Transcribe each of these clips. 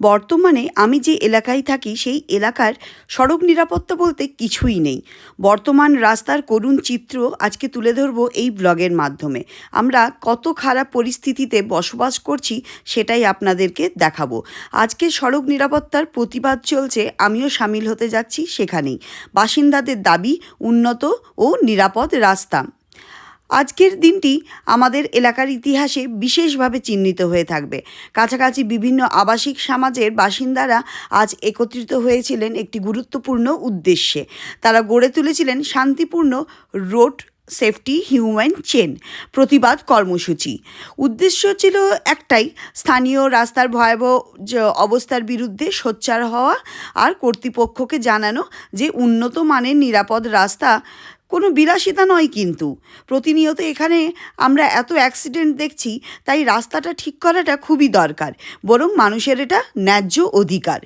বর্তমানে আমি যে এলাকায় থাকি, সেই এলাকার সড়ক নিরাপত্তা বলতে কিছুই নেই। বর্তমান রাস্তার করুণ চিত্র আজকে তুলে ধরব এই ব্লগের মাধ্যমে। আমরা কত খারাপ পরিস্থিতিতে বসবাস করছি, সেটাই আপনাদেরকে দেখাবো। আজকে সড়ক নিরাপত্তার প্রতিবাদ চলছে, আমিও সামিল হতে যাচ্ছি সেখানেই। বাসিন্দাদের দাবি, উন্নত ও নিরাপদ রাস্তা। আজকের দিনটি আমাদের এলাকার ইতিহাসে বিশেষভাবে চিহ্নিত হয়ে থাকবে। কাছাকাছি বিভিন্ন আবাসিক সমাজের বাসিন্দারা আজ একত্রিত হয়েছিলেন একটি গুরুত্বপূর্ণ উদ্দেশ্যে। তারা গড়ে তুলেছিলেন শান্তিপূর্ণ রোড সেফটি হিউম্যান চেন প্রতিবাদ কর্মসূচি। উদ্দেশ্য ছিল একটাই, স্থানীয় রাস্তার ভয়াবহ অবস্থার বিরুদ্ধে সোচ্চার হওয়া আর কর্তৃপক্ষকে জানানো যে উন্নত মানের নিরাপদ রাস্তা কোনো বিলাসিতা নয় কিন্তু। প্রতিনিয়ত এখানে আমরা এত অ্যাক্সিডেন্ট দেখছি, তাই রাস্তাটা ঠিক করাটা খুবই দরকার। বরং মানুষের এটা ন্যায্য অধিকার।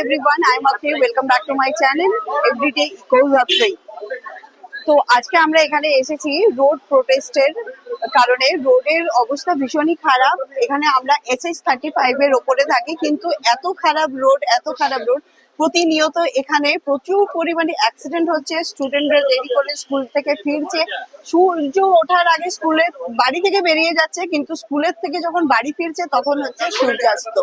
Everyone I am Akshay welcome back to my channel Everyday Echoes Akshay তো আজকে আমরা এখানে এসেছি রোড প্রোটেস্টের কারণে। রোডের অবস্থা ভীষণই খারাপ। এখানে আমরা এস এস থার্টি ফাইভ এর ওপরে থাকি, কিন্তু এত খারাপ রোড, এত খারাপ রোড প্রতিনিয়ত এখানে প্রচুর পরিমাণে অ্যাক্সিডেন্ট হচ্ছে স্টুডেন্টরা দেরি করে স্কুল থেকে ফিরছে। সূর্য ওঠার আগে স্কুলে বাড়ি থেকে বেরিয়ে যাচ্ছে, কিন্তু স্কুলের থেকে যখন বাড়ি ফিরছে, তখন হচ্ছে সূর্যাস্ত।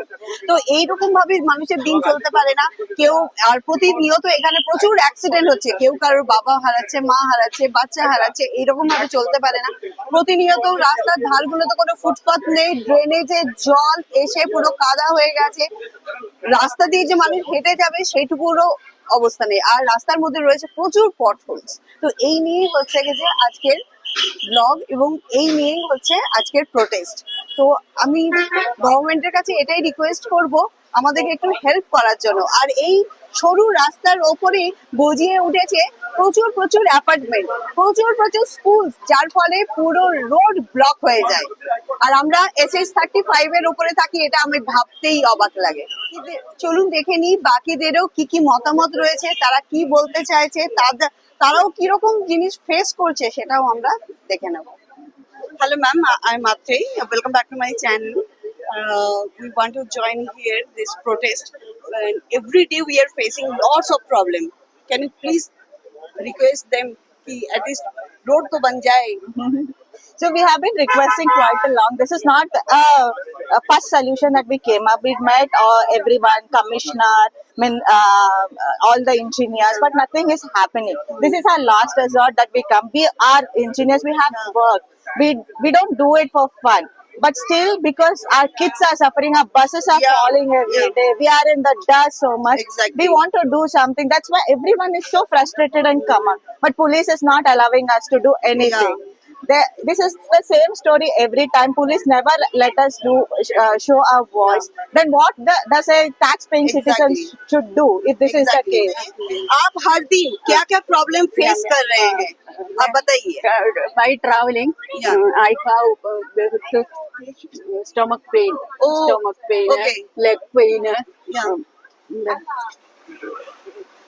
তো এইরকম ভাবে মানুষের দিন চলতে পারে না। কেউ, আর প্রতিনিয়ত এখানে প্রচুর অ্যাক্সিডেন্ট হচ্ছে। কেউ কারোর বাবা হারাচ্ছে, মা হারাচ্ছে, বাচ্চা হারাচ্ছে, এইরকম ভাবে চলতে পারে না। প্রতিনিয়ত রাস্তার ধারগুলোতে কোনো ফুটপাথ নেই ড্রেনেজে জল এসে পুরো কাদা হয়ে গেছে। রাস্তা দিয়ে যে মানুষ হেঁটে যাবে সেইটুকুরও অবস্থা নেই। আর রাস্তার মধ্যে রয়েছে প্রচুর পটহোলস তো এই নিয়েই হচ্ছে যে আজকের ব্লগ এবং এই নিয়েই হচ্ছে আজকের প্রোটেস্ট তো আমি গভর্নমেন্টের কাছে এটাই রিকোয়েস্ট করব, আমাদেরকে একটু হেল্প করার জন্য। আর এই সরু রাস্তার ওপরেই গজিয়ে উঠেছে প্রচুর প্রচুর অ্যাপার্টমেন্ট প্রচুর প্রচুর স্কুল যার ফলে পুরো রোড ব্লক হয়ে যায় আর আমরা এস এস থার্টি ফাইভ এর উপরে থাকি এটা আমি ভাবতেই অবাক লাগে চলুন দেখে নিই বাকিদেরও কি কি মতামত রয়েছে তারা কি বলতে চাইছে তাদের তারাও কীরকম জিনিস ফেস করছে সেটাও আমরা দেখে নেব hello ma'am I I'm welcome Welcome back my. Uh, we want to join here this protest. And every day we are facing lots of problem. Can you please request them कि at least road to ban? So we have been requesting quite a long. This is not a, a first solution that we came up. We met uh, everyone, commissioner, uh, all the engineers, but nothing is happening. This is our last resort that we come. We are engineers. We have work. We we don't do it for fun. But still, because our kids are suffering, our buses are Yeah. falling every Yeah. day. We are in the dust so much. Exactly. We want to do something. That's why everyone is so frustrated and come on. But police is not allowing us to do anything. They, this is the same story every time. Police never let us do uh, show our voice. Then what the, does a tax-paying citizen Exactly. should do if this is the Exactly. case? आप हर दिन क्या क्या problem face कर रहे हैं आप बताइए by traveling, Yeah. uh, I have uh, with, uh, stomach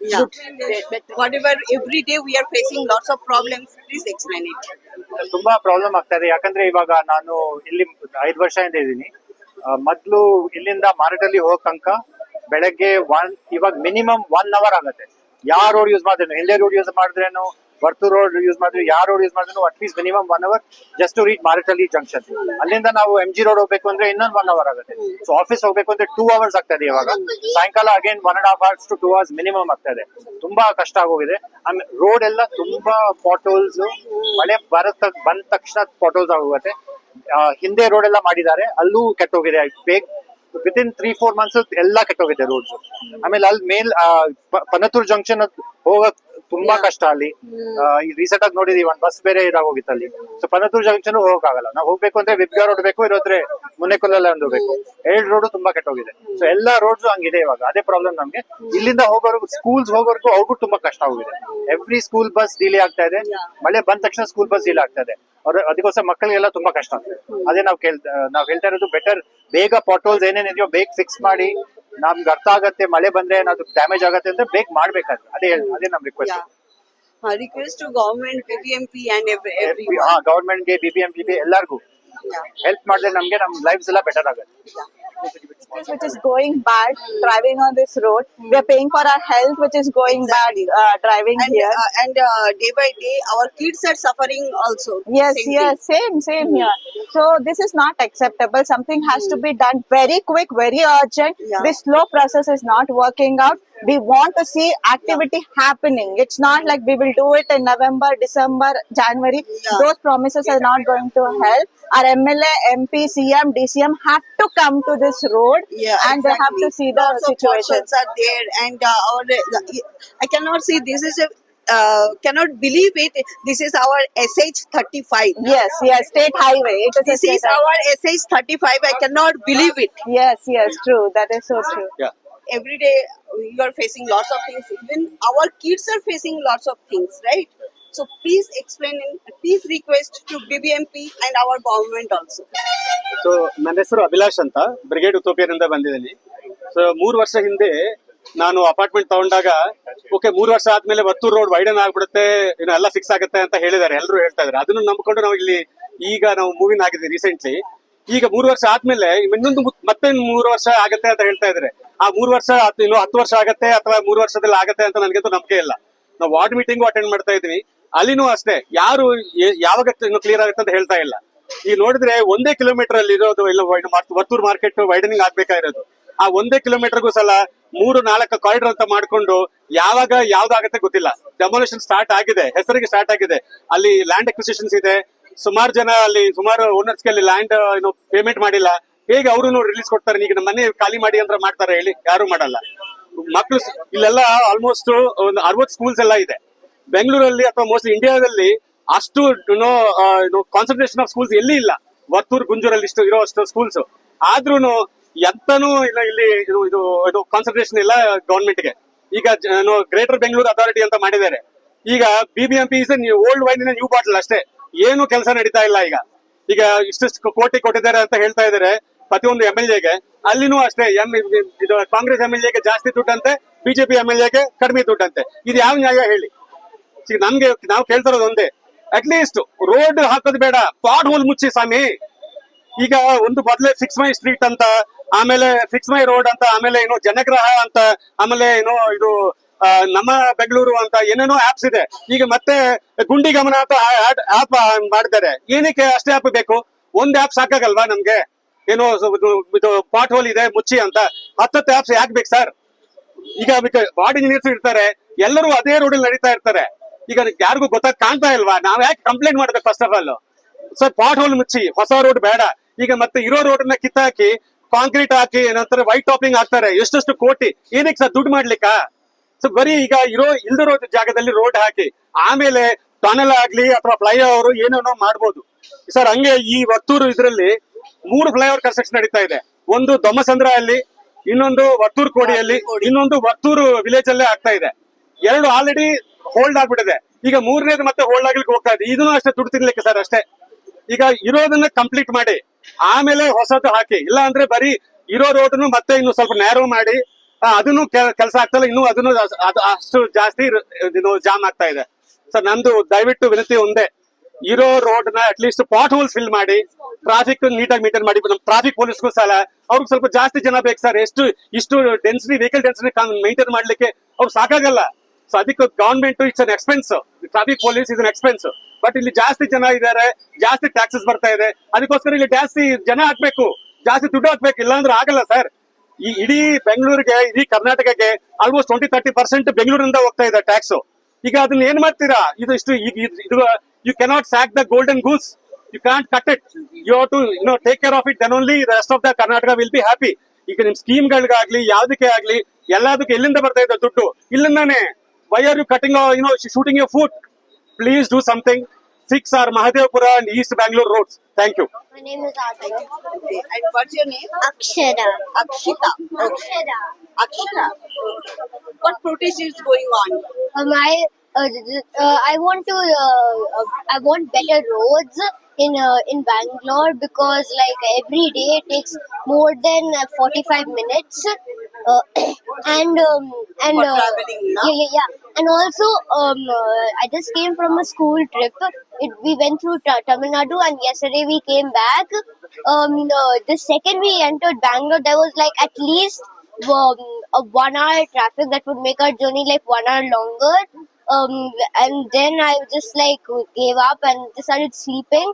Yeah. But whatever every day we are facing lots of problems please explain it. ತುಂಬಾ ಪ್ರಾಬ್ಲಮ್ ಆಗ್ತಾ ಇದೆ. ಯಾಕಂದ್ರೆ ಇವಾಗ ನಾನು ಇಲ್ಲಿ ಐದು ವರ್ಷದಿಂದ ಇದ್ದೀನಿ. ಮೊದಲು ಇಲ್ಲಿಂದ ಮಾರ್ಗದಲ್ಲಿ ಹೋಗೋ ತನಕ ಬೆಳಗ್ಗೆ ಒನ್ ಇವಾಗ ಮಿನಿಮಮ್ ಒನ್ ಅವರ್ ಆಗುತ್ತೆ. ಯಾವ ರೋಡ್ ಯೂಸ್ ಮಾಡಿದ್ರೇನು? ಎಲ್ಲೇ ರೋಡ್ ಯೂಸ್ ಮಾಡಿದ್ರೇನು? ವರ್ತೂರ್ ರೋಡ್ ಯೂಸ್ ಮಾಡಿದ್ರು ಯಾವ ರೋಡ್ ಯೂಸ್ ಮಾಡಿದ್ರು at least minimum one hour just to reach Marathahalli junction ಅಲ್ಲಿಂದ ನಾವು ಎಂ ಜಿ ರೋಡ್ ಹೋಗ್ಬೇಕು ಅಂದ್ರೆ ಇನ್ನೊಂದು ಒನ್ ಅವರ್ ಆಗುತ್ತೆ. ಸೊ ಆಫೀಸ್ ಹೋಗ್ಬೇಕು ಅಂದ್ರೆ ಟೂ ಅವರ್ಸ್ ಆಗ್ತಾ ಇದೆ ಇವಾಗ. ಸಾಯಂಕಾಲ again one and half hours to two hours minimum ಆಗ್ತಾ ಇದೆ ತುಂಬಾ ಕಷ್ಟ ಆಗೋಗಿದೆ. ರೋಡ್ ಎಲ್ಲ ತುಂಬಾ ಪಾಟೋಲ್ಸ್ ಮಳೆ ಬರತ್ತ ಬಂದ ತಕ್ಷಣ ಪಾಟೋಲ್ಸ್ ಆಗೋಗುತ್ತೆ ಹಿಂದೆ ರೋಡ್ ಎಲ್ಲ ಮಾಡಿದ್ದಾರೆ. ಅಲ್ಲೂ ಕೆಟ್ಟೋಗಿದೆ. ಬೇಗ within three four months ಎಲ್ಲ ಕೆಟ್ಟೋಗಿದೆ ರೋಡ್ಸ್ ಆಮೇಲೆ ಅಲ್ಲಿ ಮೇಲ್ ಪನತೂರ್ ಜಂಕ್ಷನ್ ಹೋಗಕ್ ತುಂಬಾ ಕಷ್ಟ ಅಲ್ಲಿ. ಈ ರೀಸೆಂಟ್ ಆಗಿ ನೋಡಿದೀವಿ ಒಂದ್ ಬಸ್ ಬೇರೆ ಇದಾಗೋಗಿತ್ತು ಅಲ್ಲಿ. ಸೊ ಪನತೂರ್ ಜಂಕ್ಷನ್ ಹೋಗಕ್ಕಾಗಲ್ಲ. ನಾವು ಹೋಗ್ಬೇಕು ಅಂದ್ರೆ ವಿಬ್ಗಾ ರೋಡ್ ಬೇಕು ಇರೋದ್ರೆ ಮುನ್ನೆಕೊಲ್ಲ ಒಂದು ಬೇಕು. ಎರಡು ರೋಡ್ ತುಂಬಾ ಕೆಟ್ಟೋಗಿದೆ. ಸೊ ಎಲ್ಲಾ ರೋಡ್ಸ್ ಹಂಗಿದೆ ಇವಾಗ. ಅದೇ ಪ್ರಾಬ್ಲಮ್ ನಮ್ಗೆ. ಇಲ್ಲಿಂದ ಹೋಗೋರ್ಗು ಸ್ಕೂಲ್ಸ್ ಹೋಗೋರ್ಗು ಅವ್ರಿಗೂ ತುಂಬಾ ಕಷ್ಟ ಆಗಿದೆ ಎವ್ರಿ ಸ್ಕೂಲ್ ಬಸ್ ಡಿಲೇ ಆಗ್ತಾ ಇದೆ. ಮಳೆ ಬಂದ ತಕ್ಷಣ ಸ್ಕೂಲ್ ಬಸ್ ಡಿಲೇ ಆಗ್ತಾ ಇದೆ. ಅವ್ರ ಅದಕ್ಕೋಸ್ಕರ ಮಕ್ಕಳಿಗೆಲ್ಲ ತುಂಬಾ ಕಷ್ಟ ಆಗ್ತದೆ ಅದೇ ನಾವು ಕೇಳ್ತಾ ನಾವ್ ಹೇಳ್ತಾ ಇರೋದು ಬೆಟರ್ ಬೇಗ ಪಾಟೋಲ್ಸ್ ಏನೇನಿದೆಯೋ ಬೇಗ ಫಿಕ್ಸ್ ಮಾಡಿ. ನಮ್ಗೆ ಅರ್ಥ ಆಗತ್ತೆ ಮಳೆ ಬಂದ್ರೆ ಏನಾದ್ರು ಡ್ಯಾಮೇಜ್ ಆಗತ್ತೆ ಅಂದ್ರೆ ಬೇಕ್ ಮಾಡ್ಬೇಕಾದ್ರೆ ಅದೇ ಅದೇ ನಮ್ request request to government BBMP and ಗವರ್ಮೆಂಟ್ಗೆ BBMP ಎಲ್ಲಾರ್ಗು. ಹೆಲ್ಪ್ ಮಾಡಿದ್ರೆ ನಮ್ಗೆ ನಮ್ ಲೈಫ್ಸ್ ಎಲ್ಲ ಬೆಟರ್ ಆಗುತ್ತೆ which is going bad driving on this road. We are paying for our health, which is going bad uh, driving And, here. uh, and uh, day by day, our kids are suffering also. Yes, Same yes, same, same here. So this is not acceptable. Something has to be done very quick, very urgent. Yeah. This slow process is not working out. We want to see activity happening. It's not like we will do it in November, December, January. Yeah. Those promises are not going to help. Our MLA, MP, CM, DCM have to come to this road Yeah, and they have to see the Lots of situation. are there, and uh, our I cannot see this is a uh, cannot believe it. This is our SH thirty five. Yes, yes, state highway. It is a This is highway. our SH thirty five. I cannot believe it. Yes, yes, true. That is so true. Every day you are facing lots of things. Even our kids are facing lots of things, right? So please explain and please request to BBMP and our government also. So ನನ್ನ ಹೆಸರು ಅಭಿಲಾಷ್ ಅಂತ brigade ಉತ್ತೋಪಿಯರಿಂದ ಬಂದಿದ್ದೀನಿ so ಮೂರು ವರ್ಷ ಹಿಂದೆ ನಾನು apartment ತಗೊಂಡಾಗ okay ಮೂರು ವರ್ಷ ಆದ್ಮೇಲೆ ವತ್ತೂರು ರೋಡ್ ವೈಡನ್ ಆಗ್ಬಿಡುತ್ತೆ ಇನ್ನು ಎಲ್ಲ ಫಿಕ್ಸ್ ಆಗುತ್ತೆ ಅಂತ ಹೇಳಿದ್ದಾರೆ ಎಲ್ಲರೂ ಹೇಳ್ತಾ ಇದ್ದಾರೆ ಅದನ್ನು ನಂಬಿಕೊಂಡು ನಾವು ಇಲ್ಲಿ ಈಗ ನಾವು ಮೂವಿನ ಆಗಿದೆ ರೀಸೆಂಟ್ಲಿ ಈಗ ಮೂರು ವರ್ಷ ಆದ್ಮೇಲೆ ಇನ್ನೊಂದು ಮತ್ತೆ ಮೂರು ವರ್ಷ ಆಗತ್ತೆ ಅಂತ ಹೇಳ್ತಾ ಇದ್ರೆ, ಆ ಮೂರು ವರ್ಷ ಇನ್ನು ಹತ್ತು ವರ್ಷ ಆಗತ್ತೆ ಅಥವಾ ಮೂರು ವರ್ಷದಲ್ಲಿ ಆಗತ್ತೆ ಅಂತ ನನಗಂತೂ ನಂಬಿಕೆ ಇಲ್ಲ. ನಾವು ವಾರ್ಡ್ ಮೀಟಿಂಗು ಅಟೆಂಡ್ ಮಾಡ್ತಾ ಇದೀವಿ. ಅಲ್ಲಿನೂ ಅಷ್ಟೇ, ಯಾರು ಯಾವಾಗ ಕ್ಲಿಯರ್ ಆಗುತ್ತೆ ಅಂತ ಹೇಳ್ತಾ ಇಲ್ಲ. ಈಗ ನೋಡಿದ್ರೆ ಒಂದೇ ಕಿಲೋಮೀಟರ್ ಅಲ್ಲಿ ಇರೋದು ಇಲ್ಲ ವರ್ತೂರ್ ಮಾರ್ಕೆಟ್ ವೈಡನಿಂಗ್ ಆಗ್ಬೇಕಾಗಿರೋದು ಆ ಒಂದೇ ಕಿಲೋಮೀಟರ್ಗೂ ಸಲ ಮೂರು, ನಾಲ್ಕು ಕಾರಿಡರ್ ಅಂತ ಮಾಡ್ಕೊಂಡು ಯಾವಾಗ ಯಾವ್ದಾಗತ್ತೆ ಗೊತ್ತಿಲ್ಲ. ಡೆಮೊಲೇಷನ್ ಸ್ಟಾರ್ಟ್ ಆಗಿದೆ, ಹೆಸರಿಗೆ ಸ್ಟಾರ್ಟ್ ಆಗಿದೆ. ಅಲ್ಲಿ ಲ್ಯಾಂಡ್ ಅಕ್ವಿಸಿಷನ್ಸ್ ಇದೆ ಸುಮಾರು ಜನ ಅಲ್ಲಿ, ಸುಮಾರು ಓನರ್ಸ್ ಅಲ್ಲಿ ಲ್ಯಾಂಡ್ ಏನು ಪೇಮೆಂಟ್ ಮಾಡಿಲ್ಲ. ಹೇಗೆ ಅವರು ರಿಲೀಸ್ ಕೊಡ್ತಾರೆ? ಈಗ ನಮ್ಮ ಮನೆ ಖಾಲಿ ಮಾಡಿ ಅಂತ ಮಾಡ್ತಾರೆ ಹೇಳಿ. ಯಾರು ಮಾಡಲ್ಲ. ಮಕ್ಕಳು ಇಲ್ಲೆಲ್ಲ ಆಲ್ಮೋಸ್ಟ್ ಒಂದು ಅರವತ್ತು ಸ್ಕೂಲ್ಸ್ ಎಲ್ಲ ಇದೆ. ಬೆಂಗಳೂರಲ್ಲಿ ಅಥವಾ ಮೋಸ್ಟ್ಲಿ ಇಂಡಿಯಾದಲ್ಲಿ ಅಷ್ಟು ಕಾನ್ಸಂಟ್ರೇಷನ್ ಆಫ್ ಸ್ಕೂಲ್ಸ್ ಎಲ್ಲಿ ಇಲ್ಲ. ವರ್ತೂರ್, ಗುಂಜೂರಲ್ಲಿ ಇಷ್ಟು ಇರೋ ಅಷ್ಟು ಸ್ಕೂಲ್ಸ್ ಆದ್ರೂನು ಎಂತನೂ ಇಲ್ಲ ಇಲ್ಲಿ, ಇದು ಇದು ಇದು ಕಾನ್ಸಂಟ್ರೇಷನ್ ಇಲ್ಲ ಗವರ್ಮೆಂಟ್ಗೆ ಈಗ ಗ್ರೇಟರ್ ಬೆಂಗಳೂರು ಅಥಾರಿಟಿ ಅಂತ ಮಾಡಿದ್ದಾರೆ. ಈಗ BBMP is old wine new bottle ಅಷ್ಟೇ. ಏನು ಕೆಲಸ ನಡೀತಾ ಇಲ್ಲ ಈಗ. ಈಗ ಇಷ್ಟಿಷ್ಟು ಕೋಟಿ ಕೊಟ್ಟಿದ್ದಾರೆ ಅಂತ ಹೇಳ್ತಾ ಇದಾರೆ ಪ್ರತಿಯೊಂದು ಎಂ ಎಲ್ ಎಗೆ. ಅಲ್ಲಿನೂ ಅಷ್ಟೇ ಎಂ ಇದು ಕಾಂಗ್ರೆಸ್ ಎಂ ಎಲ್ ಎಗೆ ಜಾಸ್ತಿ ದುಡ್ಡಂತೆ, ಬಿಜೆಪಿ ಎಂ ಎಲ್ ಎಗೆ ಕಡಿಮೆ ದುಡ್ಡಂತೆ. ಇದು ಯಾವ ನ್ಯಾಯ ಹೇಳಿ? ಈಗ ನಮ್ಗೆ ನಾವು ಕೇಳ್ತಾ ಇರೋದು ಒಂದೇ ಅಟ್ಲೀಸ್ಟ್ ರೋಡ್ ಹಾಕೋದು ಬೇಡ ಪಾಟ್ ಹೋಲ್ ಮುಚ್ಚಿ ಸ್ವಾಮಿ. ಈಗ ಒಂದು ಮೊದಲೇ ಫಿಕ್ಸ್ ಮೈ ಸ್ಟ್ರೀಟ್ ಅಂತ, ಆಮೇಲೆ ಫಿಕ್ಸ್ ಮೈ ರೋಡ್ ಅಂತ, ಆಮೇಲೆ ಏನು ಜನಗ್ರಹ ಅಂತ, ಆಮೇಲೆ ಏನು ಇದು ನಮ್ಮ ಬೆಂಗಳೂರು ಅಂತ ಏನೇನೋ ಆಪ್ಸ್ ಇದೆ. ಈಗ ಮತ್ತೆ ಗುಂಡಿ ಗಮನ ಅಂತ ಆಪ್ ಮಾಡಿದ್ದಾರೆ. ಏನಕ್ಕೆ ಅಷ್ಟೇ ಆಪ್ ಬೇಕು? ಒಂದ್ ಆಪ್ ಸಾಕಾಗಲ್ವಾ ನಮ್ಗೆ? ಏನೋ ಇದು- ಇದು ಪಾಟ್ ಹೋಲ್ ಇದೆ, ಮುಚ್ಚಿ ಅಂತ. ಹತ್ತತ್ತು ಆಪ್ಸ್ ಯಾಕೆ ಬೇಕು ಸರ್ ಈಗ ಬಾಡ್ ಇಂಜಿನಿಯರ್ಸ್ ಇರ್ತಾರೆ. ಎಲ್ಲರೂ ಅದೇ ರೋಡಲ್ಲಿ ನಡೀತಾ ಇರ್ತಾರೆ. ಈಗ ಯಾರಿಗೂ ಗೊತ್ತಾಗ ಕಾಣ್ತಾ ಇಲ್ವಾ? ನಾವ್ ಯಾಕೆ ಕಂಪ್ಲೇಂಟ್ ಮಾಡ್ಬೇಕು first of all sir pothole ಮುಚ್ಚಿ, ಹೊಸ ರೋಡ್ ಬೇಡ. ಈಗ ಮತ್ತೆ ಇರೋ ರೋಡ್ನ ಕಿತ್ತಾಕಿ ಕಾಂಕ್ರೀಟ್ ಹಾಕಿ, ಏನಂತಾರೆ ವೈಟ್ ಟಾಪಿಂಗ್ ಹಾಕ್ತಾರೆ. ಎಷ್ಟೆಷ್ಟು ಕೋಟಿ? ಏನಕ್ಕೆ ಸರ್ ದುಡ್ಡು ಮಾಡ್ಲಿಕ್ಕ? ಸೊ ಬರೀ ಈಗ ಇರೋ ಇಲ್ದಿರೋ ಜಾಗದಲ್ಲಿ ರೋಡ್ ಹಾಕಿ ಆಮೇಲೆ ಟನಲ್ ಆಗ್ಲಿ ಅಥವಾ ಫ್ಲೈಓವರ್ ಏನೇನೋ ಮಾಡ್ಬೋದು. ಸರ್ ಹಂಗೆ ಈ ವರ್ತೂರು ಇದ್ರಲ್ಲಿ ಮೂರು ಫ್ಲೈಓವರ್ ಕನ್ಸ್ಟ್ರಕ್ಷನ್ ನಡೀತಾ ಇದೆ. ಒಂದು ದೊಮ್ಮಸಂದ್ರ ಅಲ್ಲಿ ಇನ್ನೊಂದು ವತ್ತೂರ್ ಕೋಡಿಯಲ್ಲಿ ಇನ್ನೊಂದು ವತ್ತೂರು ವಿಲೇಜ್ ಅಲ್ಲೇ ಆಗ್ತಾ ಇದೆ. ಎರಡು ಆಲ್ರೆಡಿ ಹೋಲ್ಡ್ ಆಗ್ಬಿಟ್ಟಿದೆ. ಈಗ ಮೂರನೇದು ಮತ್ತೆ ಹೋಲ್ಡ್ ಆಗ್ಲಿಕ್ಕೆ ಹೋಗ್ತಾ ಇದೆ. ಇದನ್ನು ಅಷ್ಟೇ ದುಡ್ಡು ತಿನ್ಲಿಕ್ಕೆ ಸರ್ ಅಷ್ಟೇ. ಈಗ ಇರೋದನ್ನ ಕಂಪ್ಲೀಟ್ ಮಾಡಿ ಆಮೇಲೆ ಹೊಸದು ಹಾಕಿ. ಇಲ್ಲ ಅಂದ್ರೆ ಬರೀ ಇರೋ ರೋಡ್ನು ಮತ್ತೆ ಇನ್ನು ಸ್ವಲ್ಪ ನ್ಯಾರೋ ಮಾಡಿ ಅದನ್ನು ಕೆಲಸ ಆಗ್ತಲ್ಲ, ಇನ್ನು ಅದನ್ನು ಅದು, ಅಷ್ಟು ಜಾಸ್ತಿ ಜಾಮ್ ಆಗ್ತಾ ಇದೆ. ಸರ್ ನಂದು ದಯವಿಟ್ಟು ವಿನಂತಿ ಒಂದೇ, ಇರೋ ರೋಡ್ನ ಅಟ್ಲೀಸ್ಟ್ ಪಾಟ್ ಹೋಲ್ಸ್ ಫಿಲ್ ಮಾಡಿ ಟ್ರಾಫಿಕ್ ನೀಟಾಗಿ ಮೇಂಟೈನ್ ಮಾಡಿ ನಮ್ಮ ಟ್ರಾಫಿಕ್ ಪೊಲೀಸ್ಗೂ ಸಲ, ಅವ್ರಿಗೆ ಸ್ವಲ್ಪ ಜಾಸ್ತಿ ಜನ ಬೇಕು ಸರ್, ಎಷ್ಟು, ಇಷ್ಟು ಡೆನ್ಸಿಟಿ ವೆಹಿಕಲ್ ಡೆನ್ಸಿಟಿ ಮೇಂಟೈನ್ ಮಾಡ್ಲಿಕ್ಕೆ ಅವ್ರು ಸಾಕಾಗಲ್ಲ. ಸೊ ಅದಕ್ಕೆ government it's an expense traffic police is an expense but ಇಲ್ಲಿ ಜಾಸ್ತಿ ಜನ ಇದ್ದಾರೆ, ಜಾಸ್ತಿ ಟ್ಯಾಕ್ಸಸ್ ಬರ್ತಾ ಇದೆ. ಅದಕ್ಕೋಸ್ಕರ ಇಲ್ಲಿ ಜಾಸ್ತಿ ಜನ ಹಾಕ್ಬೇಕು ಜಾಸ್ತಿ ದುಡ್ಡು ಹಾಕ್ಬೇಕು, ಇಲ್ಲಾಂದ್ರೆ ಆಗಲ್ಲ ಸರ್. ಈ ಇಡೀ ಬೆಂಗಳೂರಿಗೆ, ಇಡೀ ಕರ್ನಾಟಕಕ್ಕೆ ಆಲ್ಮೋಸ್ಟ್ ಟ್ವೆಂಟಿ ತರ್ಟಿ ಪರ್ಸೆಂಟ್ ಬೆಂಗಳೂರಿಂದ ಹೋಗ್ತಾ ಇದೆ ಟ್ಯಾಕ್ಸ್ ಈಗ ಅದನ್ನ ಏನ್ ಮಾಡ್ತೀರಾ? ಇದು ಇಷ್ಟು ಇದು- you cannot sack the golden goose you can cut it you to know take care of it then only rest of the Karnataka will be happy ಈಗ ನಿಮ್ ಸ್ಕೀಮ್ಗಳಿಗಾಗ್ಲಿ ಯಾವ್ದಕ್ಕೆ ಆಗ್ಲಿ, ಎಲ್ಲದಕ್ಕೆ ಎಲ್ಲಿಂದ ಬರ್ತಾ ಇದೆ ದುಡ್ಡು? ಇಲ್ಲಿಂದಾನೆ why are you cutting you know shooting you food please do Please do something. Fix our Mahadevpura and East Bangalore roads. Thank you. My name is Adana. And what's your name? Akshara. Akshita. Okay. Akshara. Akshara. What protest is going on? Um, I, uh, uh, I want to, uh, uh, I want better roads in uh, in Bangalore because like every day it takes more than uh, 45 minutes. Uh, and um, and uh, yeah, yeah, yeah, and also um, uh, I just came from a school trip. It, we went through Ta- Tamil Nadu, and yesterday we came back. Um, the second we entered Bangalore, there was like at least um, a one hour traffic that would make our journey like one hour longer. Um, and then I just like gave up and started sleeping.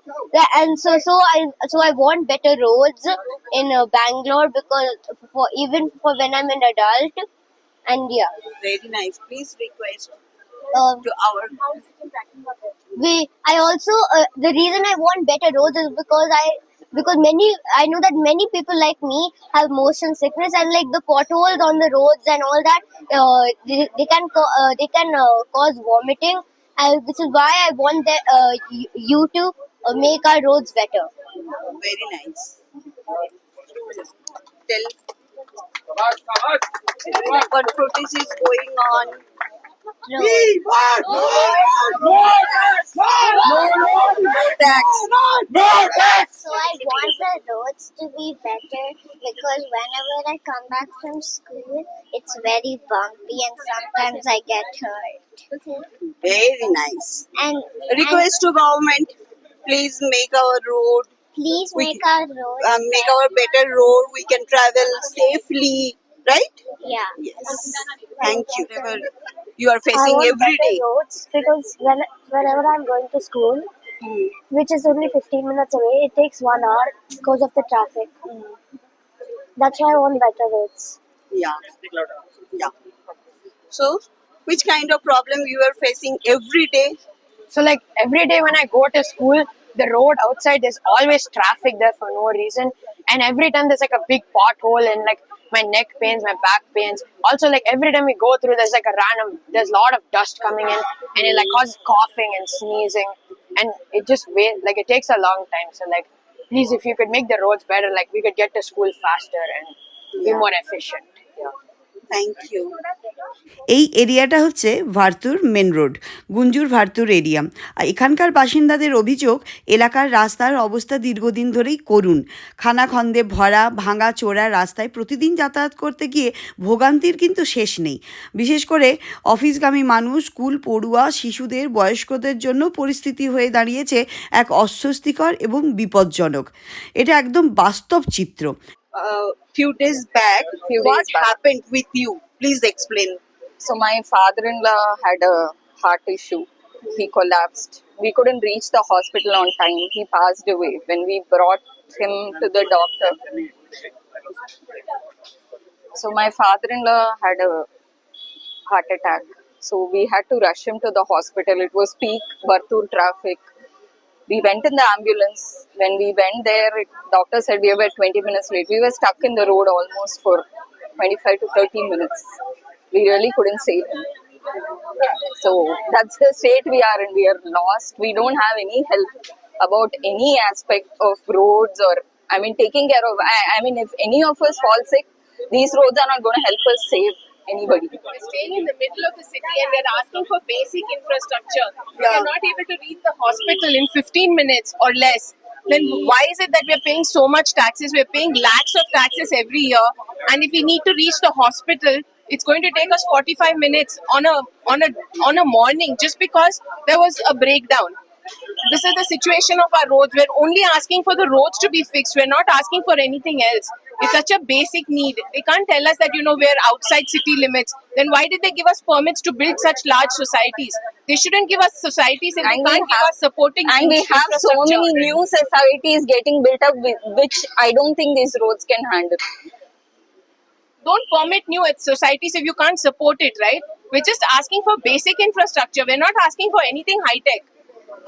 And so, so I, so I want better roads in uh, Bangalore because for even for when I'm an adult. And yeah, Very nice. Please request to our we I also uh, the reason I want better roads is because I because many I know that many people like me have motion sickness and like the potholes on the roads and all that uh, they, they can uh, they can uh, cause vomiting and which is why I want that uh, you, you to uh, make our roads better. very nice. Tell what protest is going on. Tax. So I want the roads to be better because whenever I come back from school, it's very bumpy and sometimes I get hurt. Very nice. And Request to government. Please make our road. Please We make our roads. Uh, make our better road. We can travel safely. Right? yeah. Yes. Thank you. Whatever You are I facing want every better day. roads because when, whenever I'm going to school, Hmm. which is only 15 minutes away, it takes one hour because of the traffic. That's why I want better roads. Yeah. Yeah. So, which kind of problem you are facing every day? So like every day when I go to school, the road outside there's always traffic there for no reason, and every time there's like a big pothole and like my neck pains, my back pains. Also like every time we go through, there's like a random, there's a lot of dust coming in, and it like causes coughing and sneezing, and it just wait like it takes a long time. So like, please if you could make the roads better, like we could get to school faster and be Yeah. more efficient. Yeah. Thank you এই এরিয়াটা হচ্ছে Varthur main road Gunjur Varthur area আর এখানকার বাসিন্দাদের অভিযোগ এলাকার রাস্তার অবস্থা দীর্ঘদিন ধরেই করুণ। খানাখন্দে ভরা ভাঙা চোরা রাস্তায় প্রতিদিন যাতায়াত করতে গিয়ে ভোগান্তির কিন্তু শেষ নেই। বিশেষ করে অফিসগামী মানুষ স্কুল পড়ুয়া শিশুদের বয়স্কদের জন্য পরিস্থিতি হয়ে দাঁড়িয়েছে এক অস্বস্তিকর এবং বিপজ্জনক। এটা একদম বাস্তব চিত্র। Uh, few days back, Few what days back. happened with you? Please explain. So my father-in-law had a heart issue. He collapsed. We couldn't reach the hospital on time. He passed away when we brought him to the doctor. So my father-in-law had a heart attack. So we had to rush him to the hospital. It was peak Bartur traffic. We went in the ambulance. When we went there, doctor said we were 20 minutes late. We were stuck in the road almost for 25 to 30 minutes. We really couldn't save him. So that's the state we are in. We are lost. We don't have any help about any aspect of roads or, I mean, taking care of. I, I mean, if any of us fall sick, these roads are not going to help us save anybody. We're staying in the middle of the city and we're asking for basic infrastructure. We're not able to reach the hospital in 15 minutes or less. Then why is it that we're paying so much taxes? We're paying lakhs of taxes every year, and if we need to reach the hospital, it's going to take us 45 minutes on a on a on a morning just because there was a breakdown. This is the situation of our roads. We're only asking for the roads to be fixed. We're not asking for anything else. It's such a basic need. They can't tell us that, you know, we're outside city limits. Then why did they give us permits to build such large societies? They shouldn't give us societies if And they we can't give have- us supporting And we have so many new societies getting built up, which I don't think these roads can handle. Don't permit new societies if you can't support it, right? We're just asking for basic infrastructure. We're not asking for anything high tech.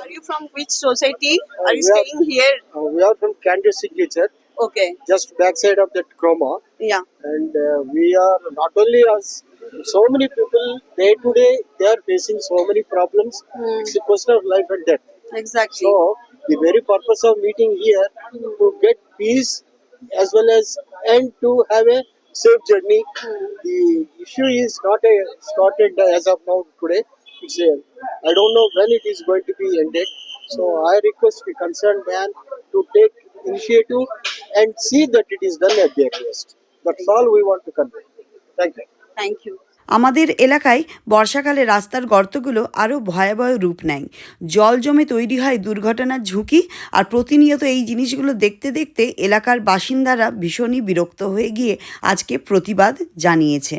Are you from which society? Are you we are- staying here? Uh, we are from Candid Signature, Okay. just backside of that chroma, Yeah. and uh, we are not only us so many people day to day they are facing so many problems. It's a question of life and death. Exactly. So the very purpose of meeting here to get peace as well as and to have a safe journey. The issue is not a started as of now today. It's a I don't know when it is going to be ended. So I request the concerned man to take initiative and see that it is done at their best. That's all we want to convey. Thank you. Thank you আমাদের এলাকায় বর্ষাকালে রাস্তার গর্তগুলো আরও ভয়াবহ রূপ নেয় জল জমে তৈরি হয় দুর্ঘটনার ঝুঁকি আর প্রতিনিয়ত এই জিনিসগুলো দেখতে দেখতে এলাকার বাসিন্দারা ভীষণই বিরক্ত হয়ে গিয়ে আজকে প্রতিবাদ জানিয়েছে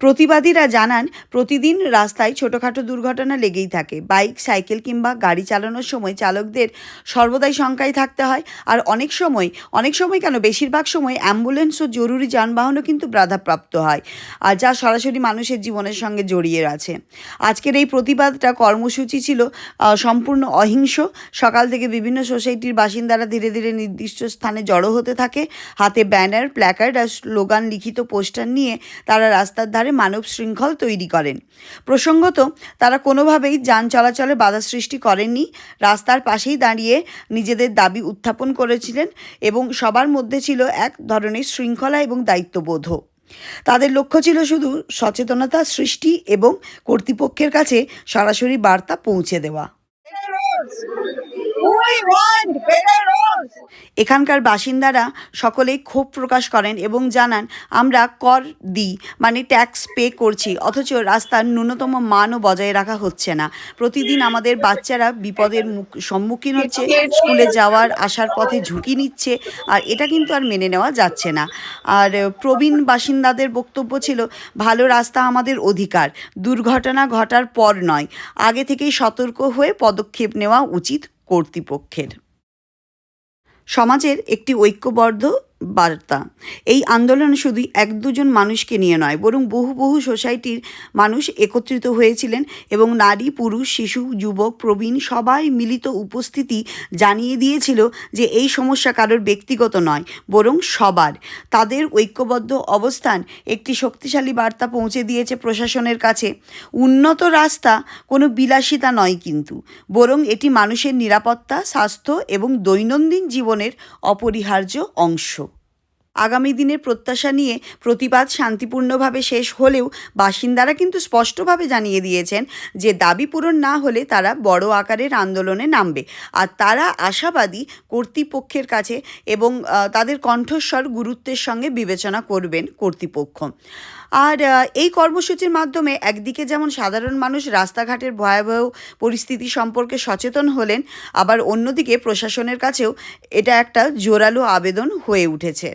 প্রতিবাদীরা জানান, প্রতিদিন রাস্তায় ছোটোখাটো দুর্ঘটনা লেগেই থাকে। বাইক, সাইকেল কিংবা গাড়ি চালানোর সময় চালকদের সর্বদাই শঙ্কায় থাকতে হয়। আর অনেক সময় অনেক সময় কেন? বেশিরভাগ সময় অ্যাম্বুলেন্স ও জরুরি যানবাহনও কিন্তু বাধাপ্রাপ্ত হয়, আর যা সরাসরি মানুষের জীবনের সঙ্গে জড়িয়ে আছে। আজকের এই প্রতিবাদটা কর্মসূচি ছিল সম্পূর্ণ অহিংস। সকাল থেকে বিভিন্ন সোসাইটির বাসিন্দারা ধীরে ধীরে নির্দিষ্ট স্থানে জড়ো হতে থাকে। হাতে ব্যানার, প্ল্যাকার্ড আর স্লোগান, লিখিত পোস্টার নিয়ে তারা রাস্তার ধারে মানব শৃঙ্খল তৈরি করেন। প্রসঙ্গত, তারা কোনোভাবেই যান চলাচলে বাধা সৃষ্টি করেননি। রাস্তার পাশেই দাঁড়িয়ে নিজেদের দাবি উত্থাপন করেছিলেন এবং সবার মধ্যে ছিল এক ধরনের শৃঙ্খলা এবং দায়িত্ববোধও তাদের লক্ষ্য ছিল শুধু সচেতনতা সৃষ্টি এবং কর্তৃপক্ষের কাছে সরাসরি বার্তা পৌঁছে দেওয়া। এখানকার বাসিন্দারা সকলেই ক্ষোভ প্রকাশ করেন এবং জানান, আমরা কর দিই মানে ট্যাক্স পে করছি, অথচ রাস্তার ন্যূনতম মানও বজায় রাখা হচ্ছে না। প্রতিদিন আমাদের বাচ্চারা বিপদের মুখ, সম্মুখীন হচ্ছে, স্কুলে যাওয়ার আসার পথে ঝুঁকি নিচ্ছে, আর এটা কিন্তু আর মেনে নেওয়া যাচ্ছে না। আর প্রবীণ বাসিন্দাদের বক্তব্য ছিল, ভালো রাস্তা আমাদের অধিকার, দুর্ঘটনা ঘটার পর নয়। আগে থেকেই সতর্ক হয়ে পদক্ষেপ নেওয়া উচিত কর্তৃপক্ষের। সমাজের একটি ঐক্যবদ্ধ বার্তা। এই আন্দোলন শুধু এক দুজন মানুষকে নিয়ে নয়, বরং বহু বহু সোসাইটির মানুষ একত্রিত হয়েছিলেন এবং নারী, পুরুষ, শিশু, যুবক, প্রবীণ সবাই মিলিত উপস্থিতি জানিয়ে দিয়েছিল যে এই সমস্যা কারোর ব্যক্তিগত নয়, বরং সবার। তাদের ঐক্যবদ্ধ অবস্থান একটি শক্তিশালী বার্তা পৌঁছে দিয়েছে প্রশাসনের কাছে। উন্নত রাস্তা কোনো বিলাসিতা নয় কিন্তু, বরং এটি মানুষের নিরাপত্তা, স্বাস্থ্য এবং দৈনন্দিন জীবনের অপরিহার্য অংশ। আগামী দিনের প্রত্যাশা নিয়ে প্রতিবাদ শান্তিপূর্ণভাবে শেষ হলেও বাসিন্দারা কিন্তু স্পষ্টভাবে জানিয়ে দিয়েছেন যে দাবি পূরণ না হলে তারা বড় আকারের আন্দোলনে নামবে। আর তারা আশাবাদী কর্তৃপক্ষের কাছে এবং তাদের কণ্ঠস্বর গুরুত্বের সঙ্গে বিবেচনা করবেন কর্তৃপক্ষ। আর এই কর্মসূচির মাধ্যমে একদিকে যেমন সাধারণ মানুষ রাস্তাঘাটের ভয়াবহ পরিস্থিতি সম্পর্কে সচেতন হলেন, আবার অন্যদিকে প্রশাসনের কাছেও এটা একটা জোরালো আবেদন হয়ে উঠেছে।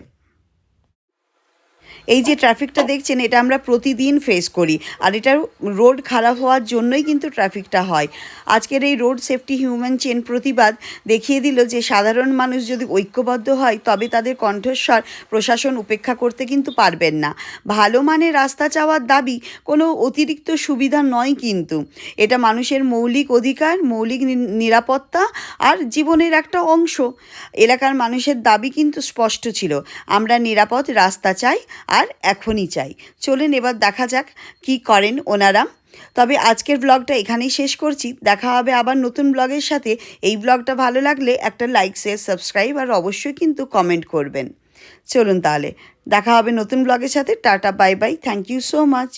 এই যে ট্রাফিকটা দেখছেন, এটা আমরা প্রতিদিন ফেস করি। আর এটা রোড খারাপ হওয়ার জন্যই কিন্তু ট্রাফিকটা হয়। আজকের এই রোড সেফটি হিউম্যান চেন প্রতিবাদ দেখিয়ে দিল যে, সাধারণ মানুষ যদি ঐক্যবদ্ধ হয়, তবে তাদের কণ্ঠস্বর প্রশাসন উপেক্ষা করতে কিন্তু পারবেন না। ভালো মানের রাস্তা চাওয়ার দাবি কোনো অতিরিক্ত সুবিধা নয় কিন্তু। এটা মানুষের মৌলিক অধিকার, মৌলিক নিরাপত্তা আর জীবনের একটা অংশ। এলাকার মানুষের দাবি কিন্তু স্পষ্ট ছিল। আমরা নিরাপদ রাস্তা চাই আর এখনই চাই। চলেন এবার দেখা যাক কি করেন ওনারা। তবে আজকের ব্লগটা এখানেই শেষ করছি। দেখা হবে আবার নতুন ব্লগের সাথে। এই ব্লগটা ভালো লাগলে একটা লাইক শেয়ার সাবস্ক্রাইব আর অবশ্যই কিন্তু কমেন্ট করবেন। চলুন তাহলে। দেখা হবে নতুন ব্লগের সাথে। Tata bye bye thank you so much